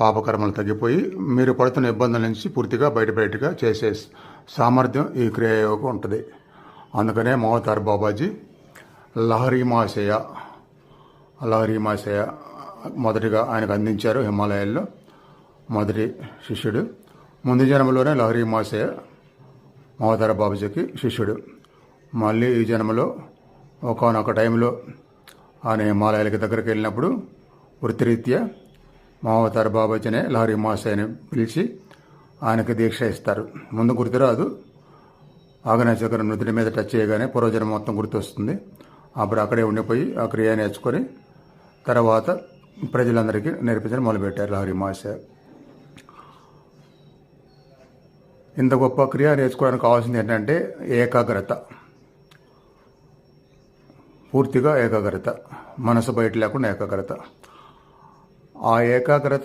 పాపకర్మలు తగ్గిపోయి మీరు పడుతున్న ఇబ్బందుల నుంచి పూర్తిగా బయట బయటగా చేసే సామర్థ్యం ఈ క్రియాయోగం ఉంటుంది. అందుకనే మోహతార్ బాబాజీ లహరి మాసయ లహరి మాసయ మొదటిగా ఆయనకు అందించారు హిమాలయాల్లో మొదటి శిష్యుడు. ముందు జన్మలోనే లహరి మాసయ మోహతార బాబాజీకి శిష్యుడు. మళ్ళీ ఈ జన్మలో ఒకనొక టైంలో ఆయన హిమాలయాలకి దగ్గరికి వెళ్ళినప్పుడు వృత్తిరీత్యా మహావతార బాబాజీనే లారీ మాసాయని పిలిచి ఆయనకి దీక్ష ఇస్తారు. ముందు గుర్తురాదు. ఆగ్నేయచక్రం నుదుటి మీద టచ్ చేయగానే పూర్వజన్మ మొత్తం గుర్తొస్తుంది. అప్పుడు అక్కడే ఉండిపోయి ఆ క్రియ నేర్చుకొని తర్వాత ప్రజలందరికీ నేర్పించడం మొదలుపెట్టారు లహరి మాసయ్య ఇంత గొప్ప క్రియ నేర్చుకోవడానికి కావాల్సింది ఏంటంటే ఏకాగ్రత. పూర్తిగా ఏకాగ్రత. మనసు బయట లేకుండా ఏకాగ్రత. ఆ ఏకాగ్రత